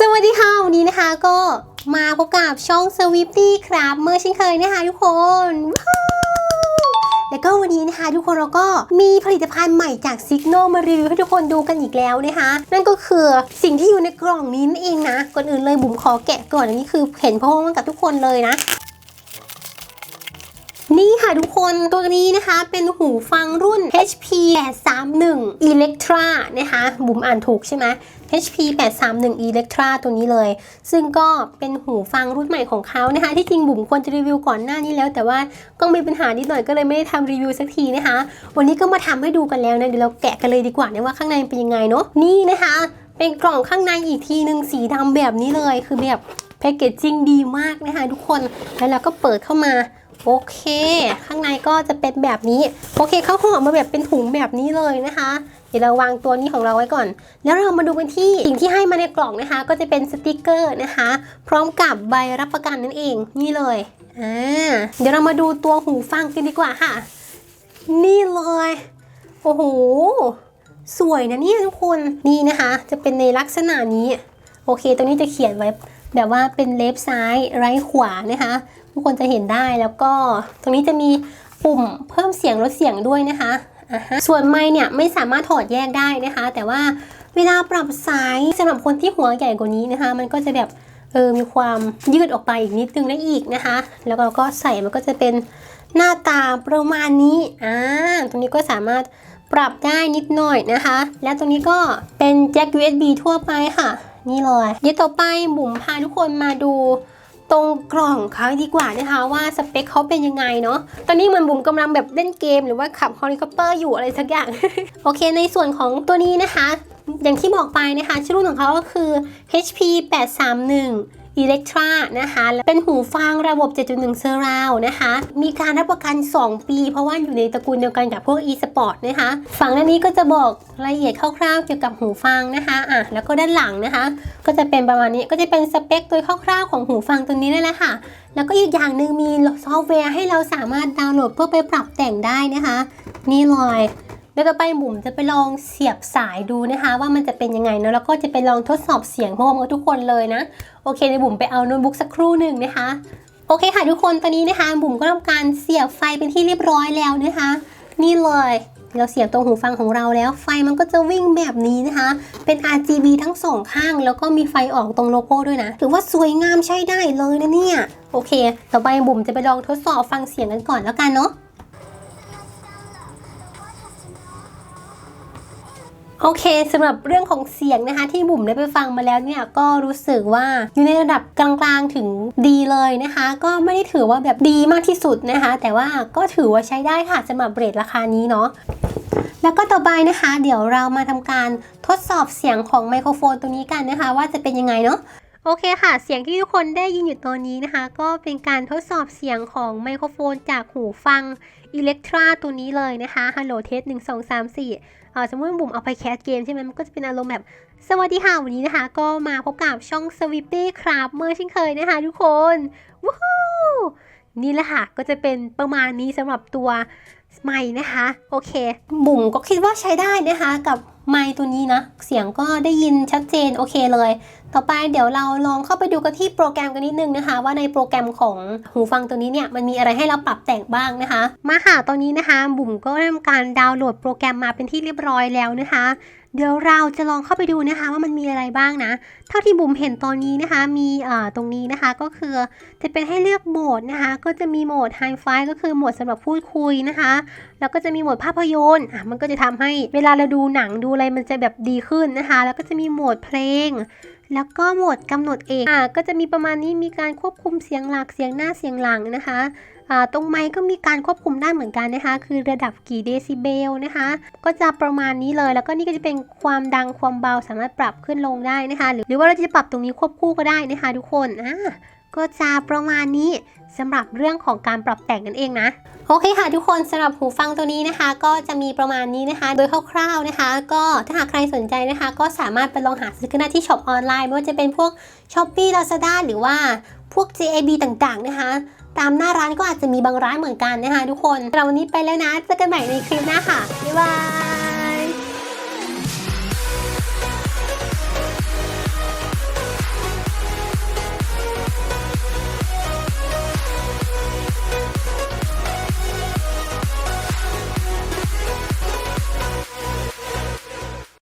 สวัสดีค่ะ วันนี้นะคะก็มาพบกับช่องสวิปตี้ครับเมื่อเช่นเคยนะคะทุกคนแล้วก็วันนี้นะคะ ทุกคนเราก็มีผลิตภัณฑ์ใหม่จากซิกโนมารีวิวให้ทุกคนดูกันอีกแล้วนะคะ นั่นก็คือสิ่งที่อยู่ในกล่องนี้นั่นเองนะก่อนอื่นเลยบุ๋มขอแกะก่อนอันนี้คือเห็นพร้อมกับทุกคนเลยนะ นี่ค่ะทุกคนตัวนี้นะคะเป็นหูฟังรุ่น HP 831 Electra นะคะบุ๋มอ่านถูกใช่ไหม HP 831 Electra ตัวนี้เลย ซึ่งก็เป็นหูฟังรุ่นใหม่ของเขานะคะ ที่จริงบุ๋มควรจะรีวิวก่อนหน้านี้แล้ว แต่ว่าก็มีปัญหานิดหน่อยก็เลยไม่ได้ทำรีวิวสักทีนะคะ วันนี้ก็มาทำให้ดูกันแล้วนะเดี๋ยวเราแกะกันเลยดีกว่านะว่าข้างในเป็นยังไงเนาะนี่นะคะ เป็นกล่องข้างในอีกทีหนึ่งสีดำแบบนี้เลยคือแบบแพคเกจจิ้งดีมากนะคะทุกคนแล้วเราก็เปิดเข้ามา โอเค ข้างในก็จะเป็นแบบนี้ โอเคเขาห่อมาแบบเป็นถุงแบบนี้เลยนะคะ เดี๋ยวเราวางตัวนี้ของเราไว้ก่อน แล้วเรามาดูกันที่สิ่งที่ให้มาในกล่องนะคะ ก็จะเป็นสติกเกอร์นะคะ พร้อมกับใบรับประกันนั่นเอง นี่เลย อ่า เดี๋ยวเรามาดูตัวหูฟังกันดีกว่าค่ะ นี่เลย โอ้โห สวยนะเนี่ยทุกคน นี่นะคะ จะเป็นในลักษณะนี้ โอเค ตรงนี้จะเขียนไว้ แบบว่าเป็นเลฟซ้ายไร้ขวานะคะทุกคนจะเห็นได้แล้วก็ตรงนี้จะมีปุ่มเพิ่มเสียงลดเสียงด้วยนะคะส่วนไมค์เนี่ยไม่สามารถถอดแยกได้นะคะ แต่ว่าเวลาปรับสายสำหรับคนที่หัวใหญ่กว่านี้นะคะ มันก็จะแบบเออมีความยืดออกไปอีกนิดนึงได้อีกนะคะ แล้วเราก็ใส่มันก็จะเป็นหน้าตาประมาณนี้อ่าตรงนี้ก็สามารถปรับได้นิดหน่อยนะคะ แล้วตรงนี้ก็เป็นแจ็ค USB ทั่วไปค่ะ นี่เลยเดี๋ยวต่อไปบุ๋มพาทุกคนมาดูตรงกล่องเขาดีกว่านะคะว่าสเปคเขาเป็นยังไงเนาะตอนนี้เหมือนบุ๋มกำลังแบบเล่นเกมหรือว่าขับเฮลิคอปเตอร์อยู่อะไรสักอย่าง โอเคในส่วนของตัวนี้นะคะ อย่างที่บอกไปนะคะชื่อรุ่นของเขาก็คือ HP 831 Electra นะคะ เป็นหูฟังระบบ 7.1 Surround นะคะ มีการรับประกัน 2 ปี เพราะว่าอยู่ในตระกูลเดียวกันกับพวก e-sport นะคะ ฝั่งด้านนี้ก็จะบอกรายละเอียดคร่าวๆ เกี่ยวกับหูฟังนะคะ อะ แล้วก็ด้านหลังนะคะ ก็จะเป็นประมาณนี้ ก็จะเป็นสเปคโดยคร่าวๆของหูฟังตัวนี้นั่นแหละค่ะ แล้วก็อีกอย่างหนึ่งมีซอฟต์แวร์ให้เราสามารถดาวน์โหลดเพื่อไปปรับแต่งได้นะคะ นี่เลย เดี๋ยวต่อไปบุ๋มจะไปลองเสียบสายดูนะคะ ว่ามันจะเป็นยังไงเนอะแล้วก็จะไปลองทดสอบเสียงพร้อมกับทุกคนเลยนะ โอเคเดี๋ยวบุ๋มไปเอาโน้ตบุ๊กสักครู่หนึ่งนะคะ โอเคค่ะทุกคนตอนนี้นะคะ บุ๋มก็ทำการเสียบไฟเป็นที่เรียบร้อยแล้วนะคะ นี่เลยเราเสียบตรงหูฟังของเราแล้ว ไฟมันก็จะวิ่งแบบนี้นะคะ เป็น RGB ทั้งสองข้าง แล้วก็มีไฟออกตรงโลโก้ด้วยนะ ถือว่าสวยงามใช้ได้เลยนะเนี่ย โอเค ต่อไปบุ๋มจะไปลองทดสอบฟังเสียงกันก่อนแล้วกันเนาะ โอเคสำหรับเรื่องของเสียงนะคะที่บุ๋มได้ไปฟังมาแล้วเนี่ยก็รู้สึกว่าอยู่ในระดับกลางๆถึงดีเลยนะคะ ก็ไม่ได้ถือว่าแบบดีมากที่สุดนะคะ แต่ว่าก็ถือว่าใช้ได้ค่ะสำหรับเรทราคานี้เนาะแล้วก็ต่อไปนะคะ เดี๋ยวเรามาทำการทดสอบเสียงของไมโครโฟนตัวนี้กันนะคะ ว่าจะเป็นยังไงเนาะ โอเคค่ะ เสียงที่ทุกคนได้ยินอยู่ตอนนี้นะคะ ก็เป็นการทดสอบเสียงของไมโครโฟนจากหูฟัง Electra ตัวนี้เลยนะคะ Hello Test 1 2 3 4เออสมมติว่าบุ๋มเอาไปแคสเกมใช่ไหมมันก็จะเป็นอารมณ์แบบ สวัสดีค่ะ วันนี้นะคะ ก็มาพบกับช่อง s w i f t y ครับเมื่อเช่นเคยนะคะทุกคนว้าวนี่แหละค่ะก็จะเป็นประมาณนี้สำหรับตัวไมค์นะคะ โอเค บุ๋มก็คิดว่าใช้ได้นะคะ กับไมค์ตัวนี้นะ เสียงก็ได้ยินชัดเจนโอเคเลย ต่อไปเดี๋ยวเราลองเข้าไปดูกันที่โปรแกรมกันนิดนึงนะคะ ว่าในโปรแกรมของหูฟังตัวนี้เนี่ยมันมีอะไรให้เราปรับแต่งบ้างนะคะ มาค่ะตอนนี้นะคะ บุ๋มก็ทำการดาวน์โหลดโปรแกรมมาเป็นที่เรียบร้อยแล้วนะคะ เดี๋ยวเราจะลองเข้าไปดูนะคะ ว่ามันมีอะไรบ้างนะ เท่าที่บุ๋มเห็นตอนนี้นะคะ มีเอ่อตรงนี้นะคะก็คือจะเป็นให้เลือกโหมดนะคะ ก็จะมีโหมด High f i ก็คือโหมดสำหรับพูดคุยนะคะ แล้วก็จะมีโหมดภาพยนตร์อะมันก็จะทำให้เวลาเราดูหนังดูอะไรมันจะแบบดีขึ้นนะคะ แล้วก็จะมีโหมดเพลง แล้วก็โหมดกำหนดเองอะก็จะมีประมาณนี้มีการควบคุมเสียงหลักเสียงหน้าเสียงหลังนะคะอ่าตรงไมค์ก็มีการควบคุมได้เหมือนกันนะคะ คือระดับกี่เดซิเบลนะคะ ก็จะประมาณนี้เลย แล้วก็นี่ก็จะเป็นความดังความเบาสามารถปรับขึ้นลงได้นะคะ หรือหรือว่าเราจะปรับตรงนี้ควบคู่ก็ได้นะคะ ทุกคนอ่า ก็จะประมาณนี้สำหรับเรื่องของการปรับแต่งกันเองนะ โอเคค่ะทุกคนสำหรับหูฟังตัวนี้นะคะ ก็จะมีประมาณนี้นะคะ โดยคร่าวๆนะคะ ก็ถ้าหากใครสนใจนะคะ ก็สามารถไปลองหาซื้อกันได้ที่ช็อปออนไลน์ไม่ว่าจะเป็นพวก s h อ p e e Lazada หรือว่าพวก JAB ต่างๆนะคะ ตามหน้าร้านก็อาจจะมีบางร้านเหมือนกันนะคะ ทุกคนเราวันนี้ไปแล้วนะเจอกันใหม่ในคลิปหน้าค่ะบ๊ายบาย